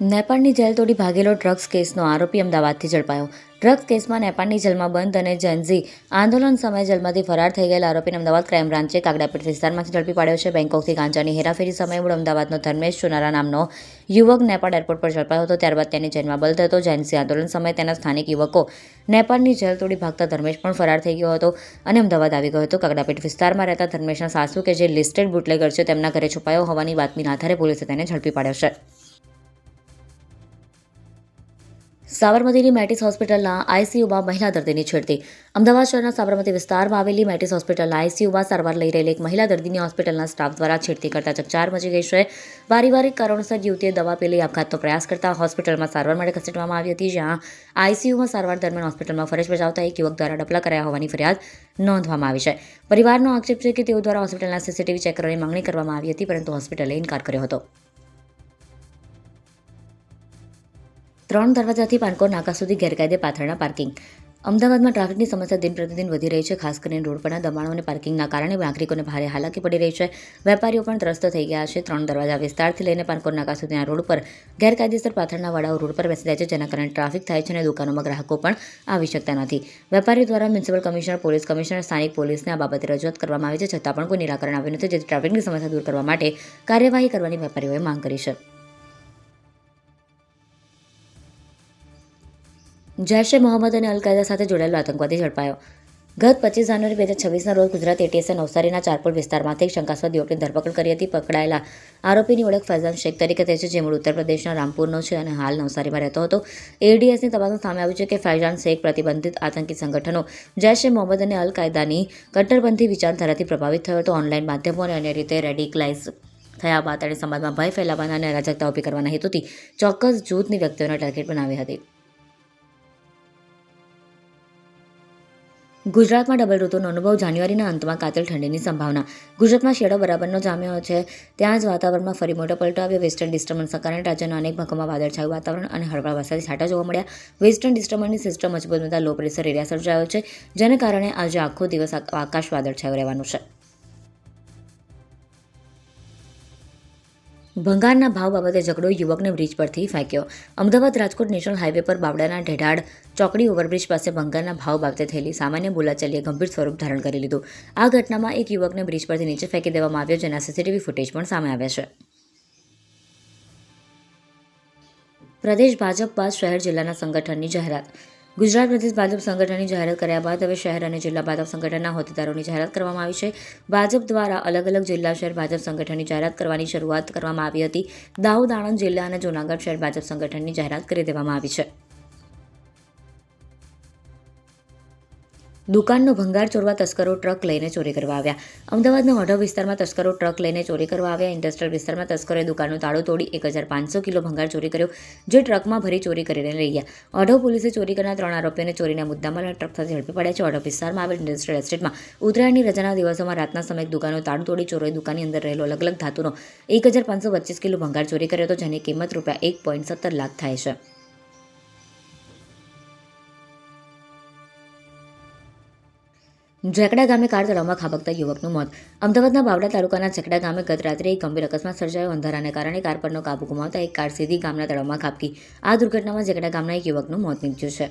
નેપાળની jail તોડી ભાગેલો drugs કેસનો આરોપી અમદાવાદથી ઝડપાયો. ડ્રગ્સ કેસમાં નેપાળની જેલમાં બંધ અને જનઝી આંદોલન સમયે જેલમાંથી ફરાર થઈ ગયેલા આરોપીને અમદાવાદ ક્રાઇમ બ્રાન્ચે કાગડાપીઠ વિસ્તારમાંથી ઝડપી પાડ્યો છે. બેંકોકથી ગાંજાની હેરાફેરી સમયે મૂળ અમદાવાદનો ધર્મેશ ચુનારા નામનો યુવક નેપાળ એરપોર્ટ પર ઝડપાયો હતો. ત્યારબાદ તેની જેલમાં બંધ હતો. જેન્ઝી આંદોલન સમયે તેના સ્થાનિક યુવકો નેપાળની જેલ તોડી ભાગતા ધર્મેશ પણ ફરાર થઈ ગયો હતો અને અમદાવાદ આવી ગયો હતો. કાગડાપીઠ વિસ્તારમાં રહેતા ધર્મેશના સાસુ કે જે લિસ્ટેડ બુટલેગર છે, તેમના ઘરે છુપાયો હોવાની બાતમીના આધારે પોલીસે તેને ઝડપી પાડ્યો છે. સાબરમતીની મેટિસ હોસ્પિટલના આઈસીયુમાં મહિલા દર્દીની છેડતી. અમદાવાદ શહેરના સાબરમતી વિસ્તારમાં આવેલી મેટિસ હોસ્પિટલના આઈસીયુમાં સારવાર લઈ રહેલી એક મહિલા દર્દીની હોસ્પિટલના સ્ટાફ દ્વારા છેડતી કરતા ચકચાર મચી ગઈ છે. પારિવારિક કારણોસર યુવતીએ દવા પેલી આપઘાતનો પ્રયાસ કરતા હોસ્પિટલમાં સારવાર માટે ખસેડવામાં આવી હતી, જ્યાં આઈસીયુમાં સારવાર દરમિયાન હોસ્પિટલમાં ફરજ બજાવતા એક યુવક દ્વારા ડપલા કરાયા હોવાની ફરિયાદ નોંધવામાં આવી છે. પરિવારનો આક્ષેપ છે કે તેઓ દ્વારા હોસ્પિટલના સીસીટીવી ચેક કરવાની માંગણી કરવામાં આવી હતી, પરંતુ હોસ્પિટલે ઇનકાર કર્યો હતો. ત્રણ દરવાજાથી પાનકોર નાકા સુધી ગેરકાયદે પાથરના પાર્કિંગ. અમદાવાદમાં ટ્રાફિકની સમસ્યા દિન પ્રતિદિન વધી રહી છે, ખાસ કરીને રોડ પરના દબાણો અને પાર્કિંગના કારણે નાગરિકોને ભારે હાલાકી પડી રહી છે. વેપારીઓ પણ ત્રસ્ત થઈ ગયા છે. ત્રણ દરવાજા વિસ્તારથી લઈને પાનકોર નાકા સુધીના રોડ પર ગેરકાયદેસર પાથરના વાળાઓ રોડ પર બેસી જાય છે, જેના કારણે ટ્રાફિક થાય છે અને દુકાનોમાં ગ્રાહકો પણ આવી શકતા નથી. વેપારીઓ દ્વારા મ્યુનિસિપલ કમિશનર, પોલીસ કમિશનર, સ્થાનિક પોલીસને આ બાબતે રજૂઆત કરવામાં આવી છે, છતાં પણ કોઈ નિરાકરણ આવ્યું નથી, જેથી ટ્રાફિકની સમસ્યા દૂર કરવા માટે કાર્યવાહી કરવાની વેપારીઓએ માંગ કરી છે. જૈશ એ મોહમ્મદ અને અલ કાયદા સાથે જોડાયેલો આતંકવાદી ઝડપાયો. ગત પચીસ જાન્યુઆરી બે હજાર છવ્વીસના રોજ ગુજરાત એટીએસે નવસારીના ચારપુર વિસ્તારમાંથી એક શંકાસ્પદ યુવકની ધરપકડ કરી હતી, પકડાયેલા આરોપીની ઓળખ ફૈઝાન શેખ તરીકે થઈ છે, જે મૂળ ઉત્તર પ્રદેશના રામપુરનો છે અને હાલ નવસારીમાં રહેતો હતો. એડીએસની તપાસમાં સામે આવ્યું છે કે ફૈઝાન શેખ પ્રતિબંધિત આતંકી સંગઠનો જૈશ એ મોહમ્મદ અને અલ કાયદાની કટ્ટરપંથી વિચારધારાથી પ્રભાવિત થયો હતો. ઓનલાઈન માધ્યમો અને અન્ય રીતે રેડિકલાઇઝ થયા બાદ તેણે સમાજમાં ભય ફેલાવવાના અને અરાજકતા ઊભી કરવાના હેતુથી ચોક્કસ જૂથની વ્યક્તિઓને ટાર્ગેટ બનાવી હતી. ગુજરાતમાં ડબલ ઋતુનો અનુભવ જાન્યુઆરીના અંતમાં કાતિલ ઠંડીની સંભાવના. ગુજરાતમાં શેડો બરાબરનો જામ્યો છે. ત્યાં જ વાતાવરણમાં ફરી મોટો પલટો આવ્યો. વેસ્ટર્ન ડિસ્ટર્બન્સના કારણે રાજ્યના અનેક ભાગોમાં વાદળછાયું વાતાવરણ અને હળવા વરસાદી છાંટા જોવા મળ્યા. વેસ્ટર્ન ડિસ્ટર્બન્સની સિસ્ટમ મજબૂત બનતા લો પ્રેશર એરિયા સર્જાયો છે, જેને કારણે આજે આખો દિવસ આકાશ વાદળછાયું રહેવાનું છે. ભંગારના ભાવ બાબતે ઝઘડો યુવકને બ્રિજ પરથી ફેંક્યો. અમદાવાદ રાજકોટ નેશનલ હાઈવે પર બાવડાના ઢેઢાડ ચોકડી ઓવરબ્રિજ પાસે ભંગારના ભાવ બાબતે થયેલી સામાન્ય બોલાચાલીએ ગંભીર સ્વરૂપ ધારણ કરી લીધું. આ ઘટનામાં એક યુવકને બ્રિજ પરથી નીચે ફેંકી દેવામાં આવ્યો, જેના સીસીટીવી ફૂટેજ પણ સામે આવ્યા છે. પ્રદેશ ભાજપ બાદ શહેર જિલ્લાના સંગઠનની જાહેરાત. ગુજરાત પ્રદેશ ભાજપ સંગઠનની જાહેરાત કર્યા બાદ હવે શહેર અને જિલ્લા ભાજપ સંગઠનના હોદ્દેદારોની જાહેરાત કરવામાં આવી છે. ભાજપ દ્વારા અલગ અલગ જિલ્લા શહેર ભાજપ સંગઠનની જાહેરાત કરવાની શરૂઆત કરવામાં આવી હતી. દાહોદ, આણંદ જિલ્લા અને જૂનાગઢ શહેર ભાજપ સંગઠનની જાહેરાત કરી દેવામાં આવી છે. દુકાનનો ભંગાર ચોરવા તસ્કરો ટ્રક લઈને ચોરી કરવા આવ્યા. અમદાવાદના ઓઢવ વિસ્તારમાં તસ્કરો ટ્રક લઈને ચોરી કરવા આવ્યા. ઇન્ડસ્ટ્રીયલ વિસ્તારમાં તસ્કરોએ દુકાનનું તાળું તોડી એક હજાર પાંચસો કિલો ભંગાર ચોરી કર્યો, જે ટ્રકમાં ભરી ચોરી કરીને લઈ ગયા ઓઢવ પોલીસે ચોરી કરનાર ત્રણ આરોપીઓને ચોરીના મુદ્દામાં ટ્રક સાથે ઝડપી પડ્યા છે. ઓઢવ વિસ્તારમાં આવેલ ઇન્ડસ્ટ્રીયલ એસ્ટેટમાં ઉત્તરાયણની રજાના દિવસોમાં રાતના સમયે દુકાનો તાળું તોડી ચોરોએ દુકાનની અંદર રહેલો અલગ અલગ ધાતુનો એક હજાર પાંચસો પચીસ કિલો ભંગાર ચોરી કર્યો હતો, જેની કિંમત રૂપિયા એક પોઈન્ટ સત્તર લાખ થાય છે. ઝેકડા ગામે કાર તળાવમાં ખાબકતા યુવકનું મોત. અમદાવાદના બાવડા તાલુકાના જેકડા ગામે ગત રાત્રે એક ગંભીર અકસ્માત સર્જાયો. અંધારાને કારણે કાર પરનો કાબુ ગુમાવતા એક કાર સીધી ગામના તળાવમાં ખાબકી. આ દુર્ઘટનામાં ઝેકડા ગામના એક યુવકનું મોત નીપજ્યું છે.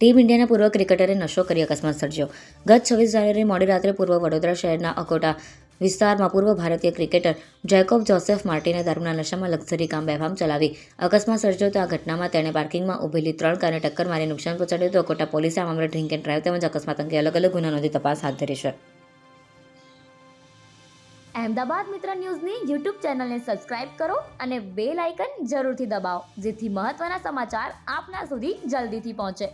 ટીમ ઇન્ડિયાના પૂર્વ ક્રિકેટરે નશો કરી અકસ્માત સર્જ્યો. ગત છવ્વીસ જાન્યુઆરી મોડી રાત્રે પૂર્વ વડોદરા શહેરના અકોટા વિસ્તારમાં પૂર્વ ભારતીય ક્રિકેટર જેકોબ જોસેફ માર્ટિને દારૂના નશામાં લક્ઝરી કામ બેફામ ચલાવી. અકસ્માત સર્જ્યો આ ઘટનામાં તેણે પાર્કિંગમાં ઊભેલી ત્રણ કારને ટક્કર મારી નુકસાન પહોંચાડ્યું હતું. કોટા પોલીસે આ મામલે ડ્રિંક એન્ડ ડ્રાઈવ તેમજ અકસ્માત અંગે અલગ અલગ ગુના નોંધી તપાસ હાથ ધરી છે. અહેમદાબાદ મિત્ર ન્યૂઝની યુટ્યુબ ચેનલને સબસ્ક્રાઇબ કરો અને બેલ આઇકન જરૂરથી દબાવો, જેથી મહત્ત્વના સમાચાર આપના સુધી જલ્દીથી પહોંચે.